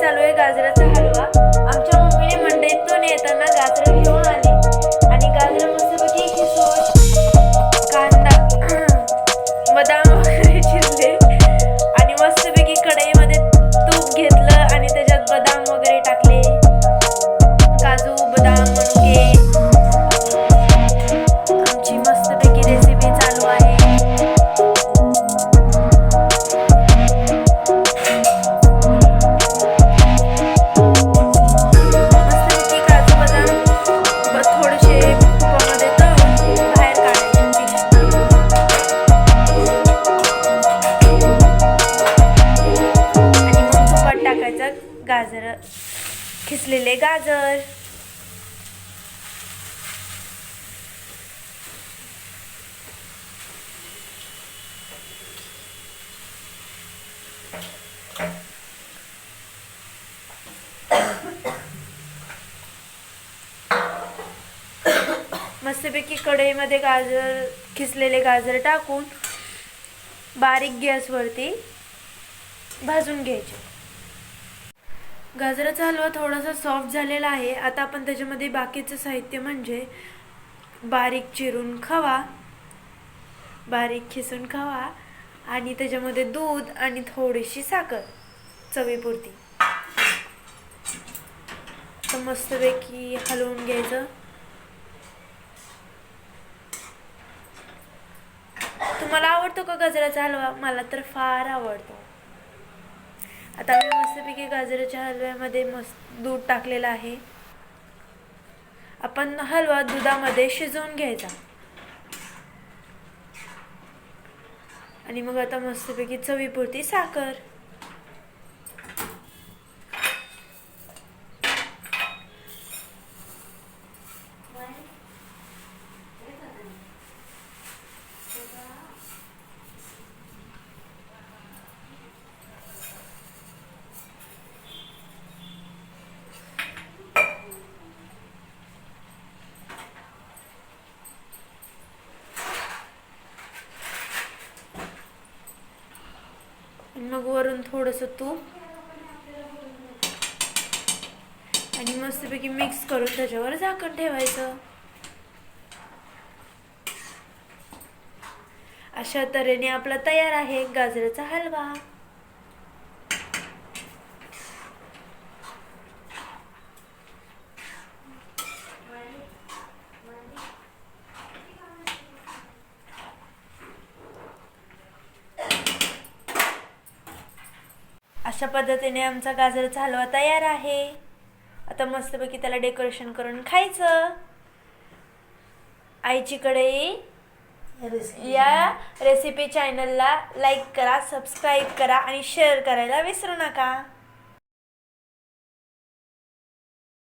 चालू आहे गाजराचा गाजर खिसलेले गाजर. मस्तपैकी कढईमध्ये गाजर खिसलेले गाजर टाकून बारीक गॅसवरती भाजून घ्यायचे. गाजराचा हलवा थोडासा सॉफ्ट झालेला आहे. आता आपण त्याच्यामध्ये बाकीचं साहित्य म्हणजे बारीक चिरून खवा. बारीक खिसून खवा. आणि त्याच्यामध्ये दूध आणि थोडीशी साखर चवीपुरती. तर मस्तपैकी हलवून घ्यायचं. तुम्हाला आवडतो का गाजराचा हलवा? मला तर फार आवडतो. गाजराच्या हलव्यामध्ये मस्त दूध टाकलेलं आहे. आपण हलवा दुधामध्ये शिजवून घ्यायचा. आणि मग आता मस्तपैकी चवीपुरती साखर. मग वरून थोडंसं तूप. आणि मस्तपैकी मिक्स करून त्याच्यावर झाकण ठेवायचं. अशा तऱ्हेने आपला तयार आहे गाजराचा हलवा. अशा पद्धतीने आमचा गाजराचा हलवा तयार आहे. आता मस्तपैकी त्याला डेकोरेशन करून खायचं. आईची कढई या रेसिपी चॅनलला लाईक करा सबस्क्राईब करा आणि शेअर करायला विसरू नका.